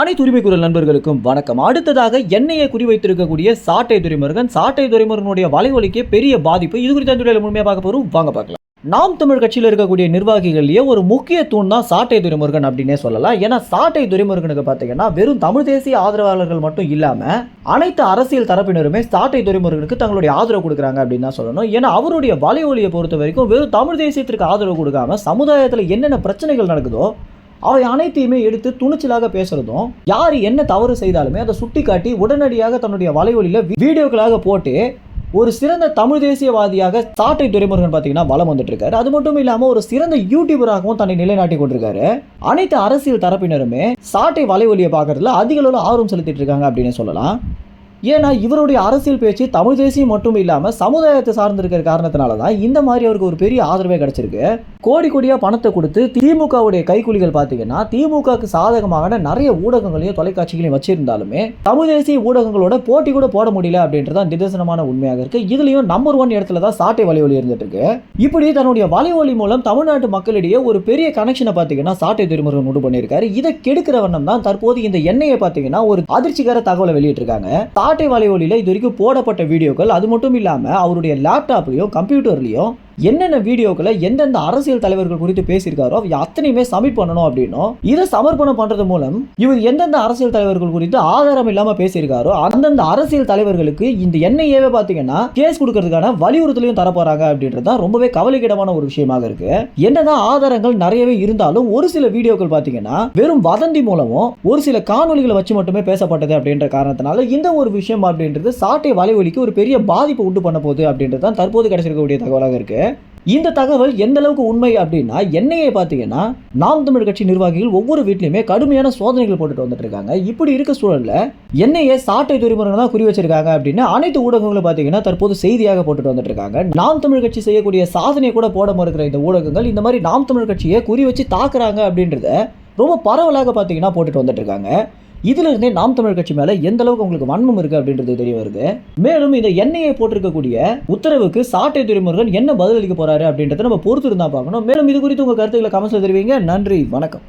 அனைத்து உரிமை குரல் நண்பர்களுக்கும் வணக்கம். அடுத்ததாக எண்ணெயை குறிவைத்திருக்கக்கூடிய சாட்டை துறைமுருகன் சாட்டை துறைமுருகனுடைய வலைவலிக்கு பெரிய பாதிப்பு. இது குறித்த இந்த முழுமையாக பார்க்க போறோம். வாங்க பார்க்கலாம். நாம் தமிழ் கட்சியில் இருக்கக்கூடிய நிர்வாகிகள்லேயே ஒரு முக்கிய தூண் தான் சாட்டை துரைமுருகன் அப்படின்னே சொல்லலாம். ஏன்னா சாட்டை துரைமுருகனுக்கு பார்த்தீங்கன்னா வெறும் தமிழ் தேசிய ஆதரவாளர்கள் மட்டும் இல்லாமல் அனைத்து அரசியல் தரப்பினருமே சாட்டை துரைமுருகனுக்கு தங்களுடைய ஆதரவு கொடுக்குறாங்க அப்படின்னு தான் சொல்லணும். ஏன்னா அவருடைய வலைவலியை பொறுத்த வரைக்கும் வெறும் தமிழ் தேசியத்திற்கு ஆதரவு கொடுக்காம சமுதாயத்தில் என்னென்ன பிரச்சனைகள் நடக்குதோ அவை அனைத்தையுமே எடுத்து துணிச்சலாக பேசுறதும் யார் என்ன தவறு செய்தாலுமே அதை சுட்டி காட்டி உடனடியாக தன்னுடைய வலைவழியில் வீடியோக்களாக போட்டு ஒரு சிறந்த தமிழ் தேசியவாதியாக சாட்டை துறைமுருகன் பார்த்தீங்கன்னா வலம் வந்துட்டு இருக்காரு அது மட்டும் இல்லாமல் ஒரு சிறந்த யூடியூபராகவும் தன்னை நிலைநாட்டி கொண்டிருக்காரு. அனைத்து அரசியல் தரப்பினருமே சாட்டை வலைவழியை பார்க்கறதுல அதிக அளவில் ஆர்வம் செலுத்திட்டு இருக்காங்க அப்படின்னு சொல்லலாம். ஏன்னா இவருடைய அரசியல் பேச்சு தமிழ் தேசியம் மட்டும் இல்லாமல் சமுதாயத்தை சார்ந்திருக்கிற காரணத்தினால தான் இந்த மாதிரி அவருக்கு ஒரு பெரிய ஆதரவே கிடைச்சிருக்கு. கோடி கோடியாக பணத்தை கொடுத்து திமுகவுடைய கைக்கூலிகள் பார்த்தீங்கன்னா திமுகவுக்கு சாதகமான நிறைய ஊடகங்களையும் தொலைக்காட்சிகளையும் வச்சிருந்தாலுமே தமிழ் தேசிய ஊடகங்களோட போட்டி கூட போட முடியல அப்படின்றது தான் நிதர்சனமான உண்மையாக இருக்கு. இதுலயும் நம்பர் ஒன் இடத்துல தான் சாட்டை வலைவலி இருந்துட்டு இருக்கு. இப்படி தன்னுடைய வலைவலி மூலம் தமிழ்நாட்டு மக்களிடையே ஒரு பெரிய கனெக்ஷனை பார்த்தீங்கன்னா சாட்டை திருமுருகன் உண்டு பண்ணியிருக்காரு. இதை கெடுக்கிற வண்ணம் தான் தற்போது இந்த எண்ணெயை பார்த்தீங்கன்னா ஒரு அதிர்ச்சிகர தகவலை வெளியிட்டிருக்காங்க. சாட்டை வலையொலியில் இது வரைக்கும் போடப்பட்ட வீடியோக்கள் அது மட்டும் இல்லாமல் அவருடைய லேப்டாப்லேயும் கம்ப்யூட்டர்லேயும் என்னென்ன வீடியோக்களை எந்தெந்த அரசியல் தலைவர்கள் குறித்து பேசியிருக்காரோ அத்தனையுமே சப்மிட் பண்ணணும் அப்படின்னும் இதை சமர்ப்பணம் பண்றது மூலம் இவர் எந்தெந்த அரசியல் தலைவர்கள் குறித்து ஆதாரம் இல்லாம பேசியிருக்காரோ அந்தந்த அரசியல் தலைவர்களுக்கு இந்த என்ஐஏவை பார்த்தீங்கன்னா கேஸ் கொடுக்கறதுக்கான வலியுறுத்தலையும் தரப்போறாங்க அப்படின்றது தான் ரொம்பவே கவலைக்கிடமான ஒரு விஷயமாக இருக்கு. என்னதான் ஆதாரங்கள் நிறையவே இருந்தாலும் ஒரு சில வீடியோக்கள் பார்த்தீங்கன்னா வெறும் வதந்தி மூலமும் ஒரு சில காணொலிகளை வச்சு மட்டுமே பேசப்பட்டது அப்படின்ற காரணத்தினால இந்த ஒரு விஷயம் அப்படின்றது சாட்டை வலைவலிக்கு ஒரு பெரிய பாதிப்பு உண்டு பண்ண போகுது அப்படின்றது தான் தற்போது கிடைச்சிருக்கக்கூடிய தகவலாக இருக்கு. இந்த தகவல் எந்த அளவுக்கு உண்மை அப்படின்னா என்னையே பார்த்தீங்கன்னா நாம் தமிழ் கட்சி நிர்வாகிகள் ஒவ்வொரு வீட்லையுமே கடுமையான சோதனைகள் போட்டுட்டு வந்துட்டு இருக்காங்க. இப்படி இருக்க சூழலில் என்னையே சாட்டை துறைமுறைகள் தான் குறி வச்சிருக்காங்க அப்படின்னு அனைத்து ஊடகங்களும் பார்த்தீங்கன்னா தற்போது செய்தியாக போட்டுட்டு வந்துட்டு இருக்காங்க. நாம் தமிழ் கட்சி செய்யக்கூடிய சாதனையை கூட போட மறுக்கிற இந்த ஊடகங்கள் இந்த மாதிரி நாம் தமிழ் கட்சியை குறி வச்சு தாக்குறாங்க அப்படின்றத ரொம்ப பரவலாக பார்த்தீங்கன்னா போட்டுட்டு வந்துட்டு இருக்காங்க. இதுல இருந்தே நாம் தமிழ் கட்சி மேல எந்த அளவுக்கு உங்களுக்கு வன்மம் இருக்கு அப்படின்றது தெரிய வருது. மேலும் இந்த எண்ணெயை போட்டிருக்கக்கூடிய உத்தரவுக்கு சாட்டை துறைமுருகன் என்ன பதிலளிக்க போறாரு அப்படின்றத நம்ம பொறுத்து இருந்தா பார்க்கணும். மேலும் இது குறித்து உங்க கருத்துக்களை கமெண்ட்ஸ்ல தெரிவிங்க. நன்றி. வணக்கம்.